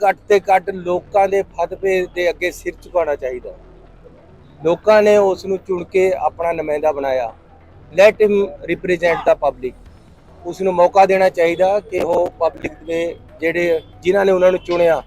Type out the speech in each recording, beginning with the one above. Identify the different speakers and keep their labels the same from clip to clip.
Speaker 1: ਘੱਟ ਤੇ ਘੱਟ ਲੋਕਾਂ ਦੇ ਫਤਵੇ ਦੇ ਅੱਗੇ ਸਿਰ ਝੁਕਾਉਣਾ ਚਾਹੀਦਾ ਲੋਕਾਂ ਨੇ ਉਸ ਨੂੰ ਚੁਣ ਕੇ ਆਪਣਾ ਨੁਮਾਇੰਦਾ ਬਣਾਇਆ। Let him represent the public ਉਸ ਨੂੰ ਮੌਕਾ ਦੇਣਾ ਚਾਹੀਦਾ ਕਿ ਉਹ ਪਬਲਿਕ ਦੇ ਜਿਹੜੇ ਜਿਨ੍ਹਾਂ ਨੇ ਉਹਨਾਂ ਨੂੰ ਚੁਣਿਆ,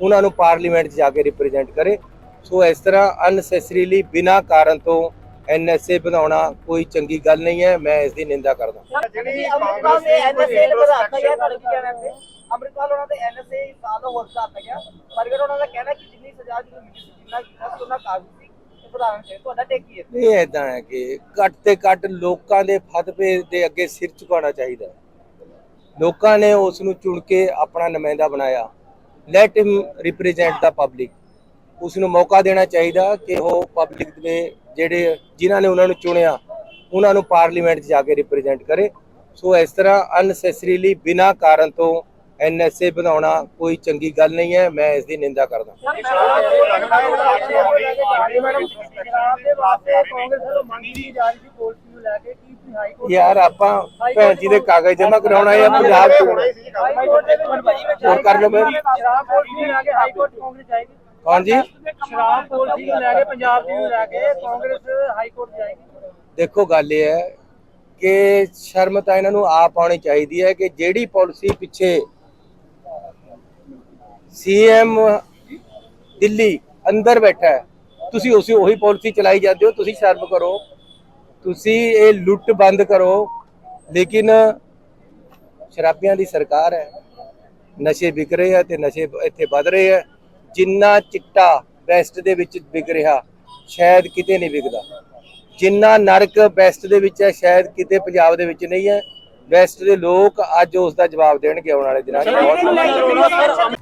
Speaker 1: ਉਹਨਾਂ ਨੂੰ ਪਾਰਲੀਮੈਂਟ 'ਚ ਜਾ ਕੇ ਰਿਪਰੈਜ਼ੈਂਟ ਕਰੇ। ਸੋ ਇਸ ਤਰ੍ਹਾਂ ਅਨਸੈਸਰੀਲੀ ਬਿਨਾਂ ਕਾਰਨ ਤੋਂ ਐਨਐਸਏ ਬਣਾਉਣਾ ਕੋਈ ਚੰਗੀ ਗੱਲ ਨਹੀਂ ਹੈ ਮੈਂ ਇਸ ਦੀ ਨਿੰਦਾ ਕਰਦਾ।
Speaker 2: ਜਿਹੜੀ ਅੰਮ੍ਰਿਤਪਾਲ ਨੇ ਐਨਐਸਏ ਵਧਾਤਾ ਗਿਆ ਤੁਹਾਡੇ ਕੀ ਕਹਿਣਾ ਤੇ ਅੰਮ੍ਰਿਤਪਾਲ ਉਹਨਾਂ ਦੇ ਐਨਐਸਏ ਸਾਲ ਹੋਰ ਵਧਾਤਾ ਗਿਆ ਪ੍ਰਗਟ ਉਹਨਾਂ ਦਾ ਕਹਿਣਾ ਕਿ ਜਿੰਨੀ ਸਜ਼ਾ ਜਿਹਨੂੰ ਮਿਲੀ ਸੀ ਜਿੰਨਾ ਕੀਤਾ ਸੀ ਉਹਨਾਂ ਕਾਬੂ ਸੀ ਤੇ ਵਧਾਉਣਾ ਚਾਹੀਦਾ ਤੁਹਾਡਾ ਟੇਕ ਕੀ ਹੈ?
Speaker 1: ਨਹੀਂ ਐਦਾਂ ਹੈ ਕਿ ਘੱਟ ਤੇ ਘੱਟ ਲੋਕਾਂ ਦੇ ਫਤਵੇ ਦੇ ਅੱਗੇ ਸਿਰ ਝੁਕਾਉਣਾ ਚਾਹੀਦਾ ਹੈ। ਲੋਕਾਂ ਨੇ ਉਸ ਨੂੰ ਚੁਣ ਕੇ ਆਪਣਾ ਨੁਮਾਇੰਦਾ ਬਣਾਇਆ। Let him represent the public ਉਸ ਨੂੰ ਮੌਕਾ ਦੇਣਾ ਚਾਹੀਦਾ ਕਿ ਉਹ ਪਬਲਿਕ ਦੇ ਜਿਹੜੇ ਜਿਨ੍ਹਾਂ ਨੇ ਉਹਨਾਂ ਨੂੰ ਚੁਣਿਆ, ਉਹਨਾਂ ਨੂੰ ਪਾਰਲੀਮੈਂਟ 'ਚ ਜਾ ਕੇ ਰਿਪਰੈਜ਼ੈਂਟ ਕਰੇ। ਸੋ ਇਸ ਤਰ੍ਹਾਂ ਅਨਸੈਸਰੀਲੀ ਬਿਨਾਂ ਕਾਰਨ ਤੋਂ ਐਨਐਸਏ ਬਣਾਉਣਾ ਕੋਈ ਚੰਗੀ ਗੱਲ ਨਹੀਂ ਹੈ, ਮੈਂ ਇਸ ਦੀ ਨਿੰਦਾ ਕਰਦਾ ਯਾਰ ਆਪਾਂ ਭੈਣ ਜੀ ਦੇ ਕਾਗਜ਼ ਜਮਾ ਕਰਾਉਣਾ ਹੈ ਪੰਜਾਬ ਚ ਹੋਰ ਕਰ ਲਓ ਮੈਂ
Speaker 2: ਸ਼ਰਾਬ ਪਾਲਿਸੀ ਨੂੰ ਲੈ ਕੇ ਹਾਈ ਕੋਰਟ ਕਾਂਗਰਸ ਜਾਏਗੀ
Speaker 1: ਕੌਣ ਜੀ
Speaker 2: ਸ਼ਰਾਬ ਪਾਲਿਸੀ ਨੂੰ ਲੈ ਕੇ ਪੰਜਾਬ ਦੀ ਨੂੰ ਲੈ ਕੇ ਕਾਂਗਰਸ ਹਾਈ ਕੋਰਟ ਜਾਏਗੀ।
Speaker 1: ਦੇਖੋ ਗੱਲ ਇਹ ਹੈ ਕਿ ਸ਼ਰਮ ਤਾਂ ਇਹਨਾਂ ਨੂੰ ਆਪ ਆਉਣੀ ਚਾਹੀਦੀ ਹੈ ਕਿ ਜਿਹੜੀ ਪਾਲਿਸੀ ਪਿੱਛੇ ਸੀਐਮ ਦਿੱਲੀ ਅੰਦਰ ਬੈਠਾ ਹੈ ਤੁਸੀਂ ਉਸੇ ਉਹੀ ਪਾਲਿਸੀ ਚਲਾਈ ਜਾਂਦੇ ਹੋ ਤੁਸੀਂ ਸ਼ਰਮ ਕਰੋ। ਤੁਸੀਂ ਇਹ ਲੁੱਟ ਬੰਦ ਕਰੋ ਲੇਕਿਨ ਸ਼ਰਾਬੀਆਂ ਦੀ ਸਰਕਾਰ ਹੈ। ਨਸ਼ੇ ਵਿਕ ਰਹੇ ਆ ਤੇ ਨਸ਼ੇ ਇੱਥੇ ਵੱਧ ਰਹੇ ਆ ਜਿੰਨਾ ਚਿੱਟਾ ਵੈਸਟ ਦੇ ਵਿੱਚ ਵਿਕ ਰਿਹਾ ਸ਼ਾਇਦ ਕਿਤੇ ਨਹੀਂ ਵਿਕਦਾ ਜਿੰਨਾ ਨਰਕ ਵੈਸਟ ਦੇ ਵਿੱਚ ਹੈ ਸ਼ਾਇਦ ਕਿਤੇ ਪੰਜਾਬ ਦੇ ਵਿੱਚ ਨਹੀਂ ਹੈ ਵੈਸਟ ਦੇ ਲੋਕ ਅੱਜ ਉਸ ਦਾ ਜਵਾਬ ਦੇਣਗੇ ਆਉਣ ਵਾਲੇ ਦਿਨਾਂ 'ਚ